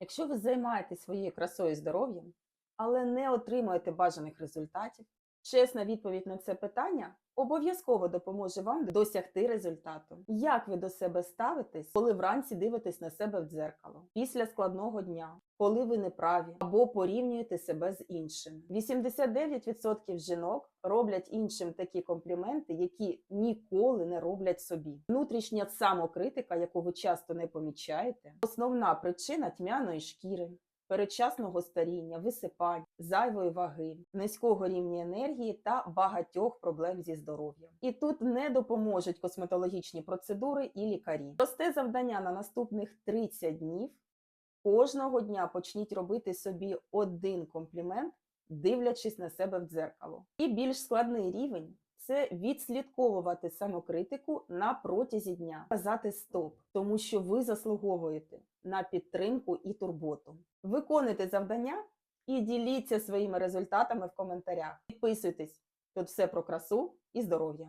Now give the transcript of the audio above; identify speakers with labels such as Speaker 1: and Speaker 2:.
Speaker 1: Якщо ви займаєтесь своєю красою і здоров'ям, але не отримуєте бажаних результатів, чесна відповідь на це питання обов'язково допоможе вам досягти результату. Як ви до себе ставитесь, коли вранці дивитесь на себе в дзеркало, після складного дня, коли ви неправі або порівнюєте себе з іншими? 89% жінок роблять іншим такі компліменти, які ніколи не роблять собі. Внутрішня самокритика, яку ви часто не помічаєте, основна причина тьмяної шкіри. Передчасного старіння, висипань, зайвої ваги, низького рівня енергії та багатьох проблем зі здоров'ям. І тут не допоможуть косметологічні процедури і лікарі. Просте завдання на наступних 30 днів. Кожного дня почніть робити собі один комплімент, дивлячись на себе в дзеркало. І більш складний рівень це відслідковувати самокритику на протязі дня, казати стоп, тому що ви заслуговуєте на підтримку і турботу. Виконуйте завдання і діліться своїми результатами в коментарях. Підписуйтесь тут все про красу і здоров'я.